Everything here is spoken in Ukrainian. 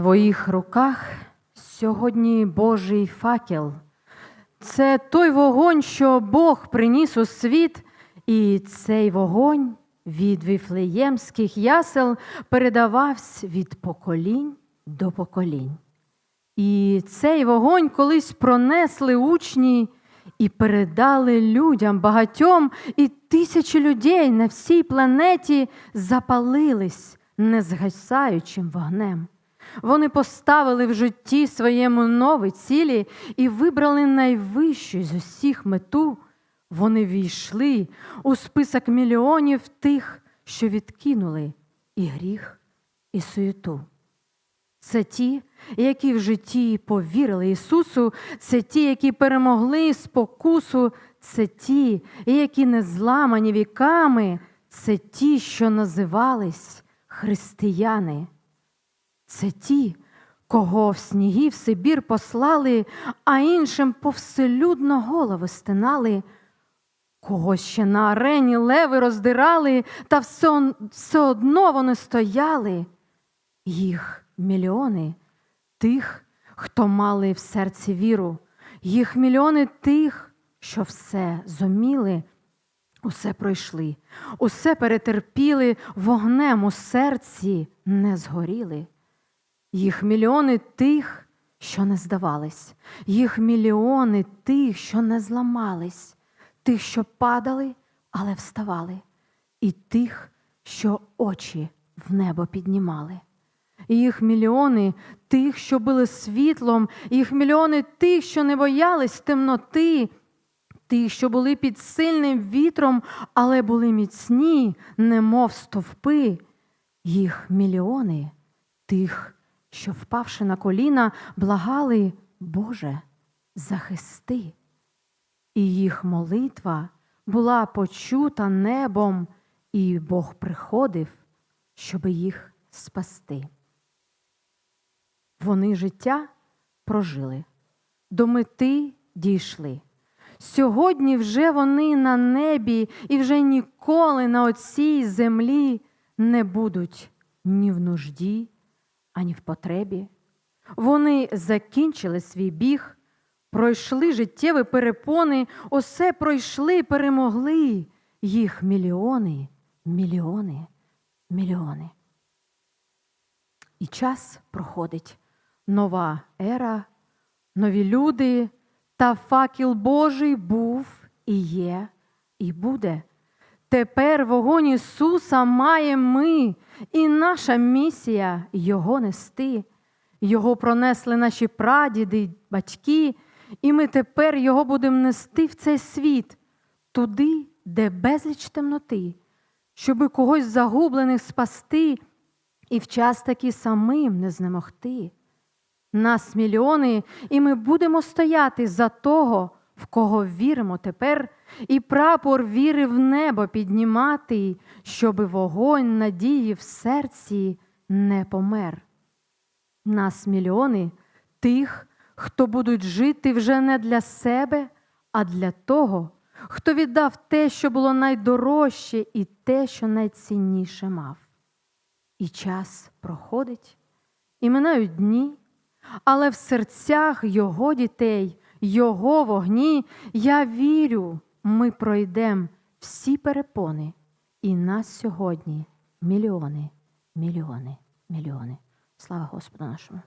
твоїх руках сьогодні Божий факел. Це той вогонь, що Бог приніс у світ, і цей вогонь від віфлеємських ясел передавався від поколінь до поколінь. І цей вогонь колись пронесли учні і передали людям багатьом, і тисячі людей на всій планеті запалились незгасаючим вогнем. Вони поставили в житті своєму нові цілі і вибрали найвищу з усіх мету. Вони війшли у список мільйонів тих, що відкинули і гріх, і суєту. Це ті, які в житті повірили Ісусу, це ті, які перемогли спокусу, це ті, які не зламані віками, це ті, що називались християни. Це ті, кого в сніги в Сибір послали, а іншим повселюдно голови стинали, кого ще на арені леви роздирали, та все, все одно вони стояли. Їх мільйони тих, хто мали в серці віру, їх мільйони тих, що все зуміли, усе пройшли, усе перетерпіли, вогнем у серці не згоріли. Їх мільйони тих, що не здавались, їх мільйони тих, що не зламались, тих, що падали, але вставали, і тих, що очі в небо піднімали. Їх мільйони тих, що були світлом, їх мільйони тих, що не боялись темноти, тих, що були під сильним вітром, але були міцні, немов стовпи. Їх мільйони тих, що, впавши на коліна, благали, Боже, захисти. І їх молитва була почута небом, і Бог приходив, щоби їх спасти. Вони життя прожили, до мети дійшли. Сьогодні вже вони на небі і вже ніколи на оцій землі не будуть ні в нужді, ані в потребі. Вони закінчили свій біг, пройшли життєві перепони, усе пройшли, перемогли. Їх мільйони, мільйони, мільйони. І час проходить нова ера, нові люди, та факел Божий був і є, і буде. Тепер вогонь Ісуса маємо ми, і наша місія Його нести. Його пронесли наші прадіди, батьки, і ми тепер Його будемо нести в цей світ, туди, де безліч темноти, щоби когось загублених спасти і в час таки самим не знемогти. Нас мільйони, і ми будемо стояти за того, в кого віримо тепер, і прапор віри в небо піднімати, щоби вогонь надії в серці не помер. Нас мільйони тих, хто будуть жити вже не для себе, а для того, хто віддав те, що було найдорожче, і те, що найцінніше мав. І час проходить, і минають дні, але в серцях його дітей, його вогні, я вірю, ми пройдемо всі перепони, і нас сьогодні мільйони, мільйони, мільйони. Слава Господу нашому!